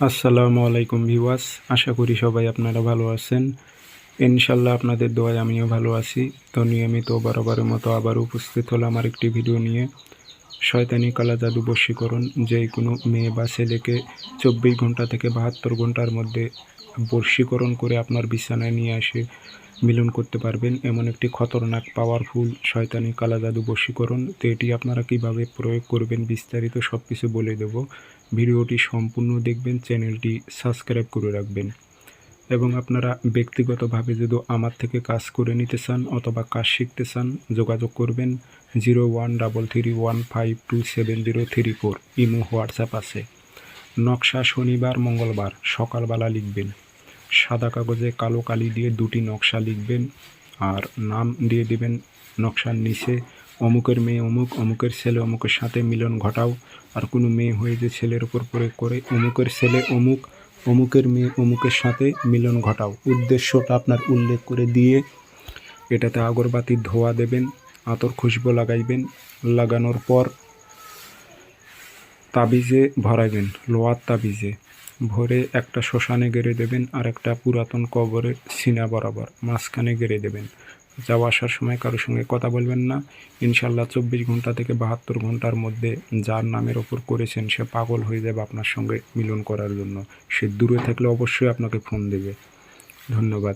আসসালামু আলাইকুম ভিওয়াস আশা করি সবাই আপনারা ভালো আছেন। ইনশাল্লাহ আপনাদের দোয়ায় আমিও ভালো আছি। তো নিয়মিত বরাবরের মতো আবার উপস্থিত হলাম আমার একটি ভিডিও নিয়ে। শয়তানি কালা জাদু বশীকরণ যে কোনো মেয়ে বা ছেলেকে চব্বিশ ঘণ্টা থেকে বাহাত্তর ঘণ্টার মধ্যে বশীকরণ করে আপনার বিছানায় নিয়ে আসে মিলন করতে পারবেন। এমন একটি খতরনাক পাওয়ারফুল শয়তানি কালা জাদু বশীকরণ তো এটি আপনারা কীভাবে প্রয়োগ করবেন বিস্তারিত সব কিছু বলে দেব। ভিডিওটি সম্পূর্ণ দেখবেন, চ্যানেলটি সাবস্ক্রাইব করে রাখবেন। এবং আপনারা ব্যক্তিগতভাবে যদি আমার থেকে কাজ করে নিতে চান অথবা কাজ শিখতে চান, যোগাযোগ করবেন zero one double three one five two seven zero three four imo, WhatsApp আছে। নকশা শনিবার, মঙ্গলবার। সকালবেলা লিখবেন। সাদা কাগজে কালো কালি দিয়ে দুটি নকশা লিখবেন আর নাম দিয়ে দিবেন নকশার নিচে, অমুকের মেয়ে অমুক, অমুকের ছেলে অমুকের সাথে মিলন ঘটাও। আর কোনো মেয়ে হয়ে যে ছেলের উপর প্রয়োগ করে, অমুকের ছেলে অমুক, অমুকের মেয়ে অমুকের সাথে মিলন ঘটাও। উদ্দেশ্যটা আপনার উল্লেখ করে দিয়ে এটাতে আগরবাতির ধোয়া দেবেন, আতর খুশবো লাগাইবেন। লাগানোর পর তাবিজে ভরাইবেন লোয়ার তাবিজে। ভরে একটা শ্মশানে গেড়ে দেবেন আর একটা পুরাতন কবরের সিনা বরাবর মাঝখানে গেড়ে দেবেন। যাওয়া আসার সময় কারোর সঙ্গে কথা বলবেন না। ইনশাল্লাহ চব্বিশ ঘণ্টা থেকে বাহাত্তর ঘণ্টার মধ্যে যার নামের ওপর করেছেন সে পাগল হয়ে যাবে আপনার সঙ্গে মিলন করার জন্য। সে দূরে থাকলে অবশ্যই আপনাকে ফোন দেবে। ধন্যবাদ।